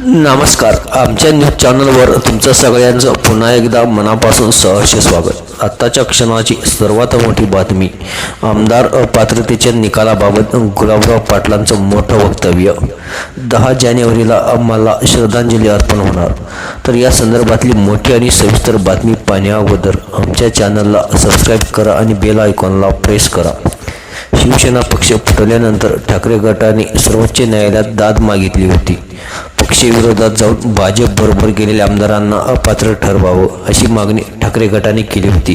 नमस्कार. आमच्या न्यूज चॅनलवर तुमचं सगळ्यांचं पुन्हा एकदा मनापासून सहर्ष स्वागत. आत्ताच्या क्षणाची सर्वात मोठी बातमी आमदार अपात्रतेच्या निकालाबाबत गुलाबराव पाटलांचं मोठं वक्तव्य. दहा जानेवारीला आम्हाला श्रद्धांजली अर्पण होणार. तर या संदर्भातली मोठी आणि सविस्तर बातमी पाहण्याअगोदर आमच्या चॅनलला सबस्क्राईब करा आणि बेल आयकॉनला प्रेस करा. शिवसेना पक्ष फुटल्यानंतर ठाकरे गटाने सर्वोच्च न्यायालयात दाद मागितली होती. पक्षविरोधात जाऊन भाजपबरोबर गेलेल्या आमदारांना अपात्र ठरवावं अशी मागणी ठाकरे गटाने केली होती.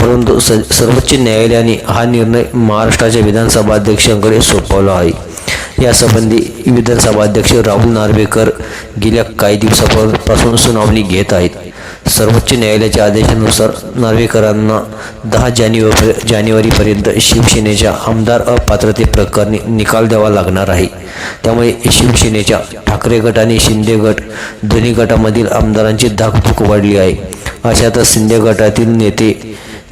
परंतु स सर्वोच्च न्यायालयाने हा निर्णय महाराष्ट्राच्या विधानसभा अध्यक्षांकडे सोपवला आहे. यासंबंधी विधानसभा अध्यक्ष राहुल नार्वेकर गेल्या काही दिवसापासून सुनावणी घेत आहेत. सर्वोच्च न्यायालयाच्या आदेशानुसार नार्वेकरांना दहा जानेवारी जानेवारीपर्यंत शिवसेनेच्या आमदार अपात्रते प्रकरणी निकाल द्यावा लागणार आहे. त्यामुळे शिवसेनेच्या ठाकरे गट आणि शिंदे गट दोन्ही गटामधील आमदारांची धाकधूक वाढली आहे. अशातच शिंदे गटातील नेते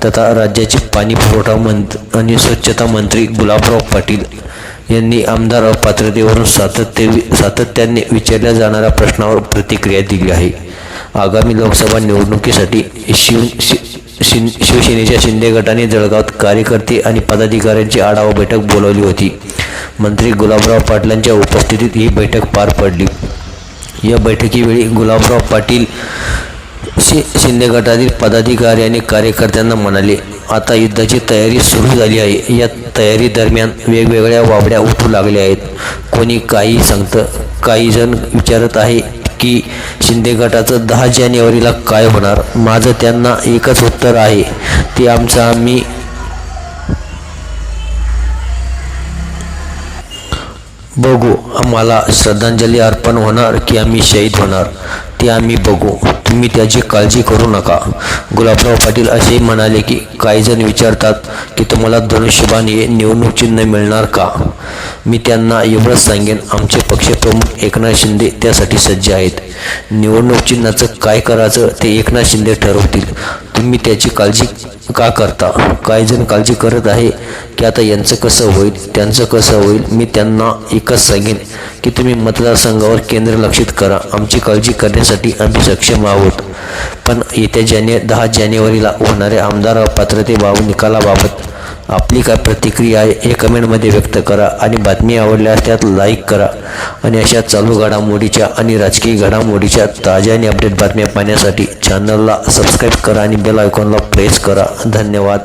तथा राज्याचे पाणी पुरवठा मंत आणि स्वच्छता मंत्री गुलाबराव पाटील यांनी आमदार अपात्रतेवरून सातत्य सातत्याने विचारल्या जाणाऱ्या प्रश्नावर प्रतिक्रिया दिली आहे. आगामी लोकसभा निवडणुकीसाठी शिव शि शिन शिवसेनेच्या शिंदे गटाने जळगावात कार्यकर्ते आणि पदाधिकाऱ्यांची आढावा बैठक बोलावली होती. मंत्री गुलाबराव पाटलांच्या उपस्थितीत ही बैठक पार पडली. या बैठकीवेळी गुलाबराव पाटील शि शिंदे गटातील पदाधिकारी आणि कार्यकर्त्यांना म्हणाले आता युद्धाची तयारी सुरू झाली आहे. या तयारी दरम्यान वेगवेगळ्या वावड्या उठू लागल्या आहेत. कोणी काही सांगतं काही जण विचारत आहे की शिंदे गटाचं दहा जानेवारीला काय होणार? माझं त्यांना एकच उत्तर आहे. ते आमचं आम्ही बघू. आम्हाला श्रद्धांजली अर्पण होणार की आम्ही शहीद होणार? ते आम्ही बघू. तुम्ही त्याची काळजी करू नका. गुलाबराव पाटील असे म्हणाले की काही जण विचारतात की तुम्हाला धनुष्यबाण हे निवडणूक चिन्ह मिळणार का? मी त्यांना एवढंच सांगेन आमचे पक्षप्रमुख एकनाथ शिंदे त्यासाठी सज्ज आहेत. निवडणूक चिन्हाचं काय करायचं ते एकनाथ शिंदे ठरवतील. तुम्ही त्याची काळजी का करता? काही जण काळजी करत आहे की आता यांचं कसं होईल त्यांचं कसं होईल मी त्यांना एकच सांगेन. की तुम्ही मतदारसंघावर केंद्र लक्षित करा. आमची काळजी करण्यासाठी आम्ही सक्षम आहोत. पण येत्या जाने दहा जानेवारीला होणाऱ्या आमदार पात्रतेबाबत निकालाबाबत आपली काय प्रतिक्रिया आहे हे कमेंटमध्ये व्यक्त करा आणि बातमी आवडल्यास त्यात लाईक करा आणि अशा चालू घडामोडीच्या आणि राजकीय घडामोडीच्या ताज्या आणि अपडेट बातम्या पाहण्यासाठी चॅनलला सबस्क्राईब करा आणि बेल आयकॉनला प्रेस करा. धन्यवाद.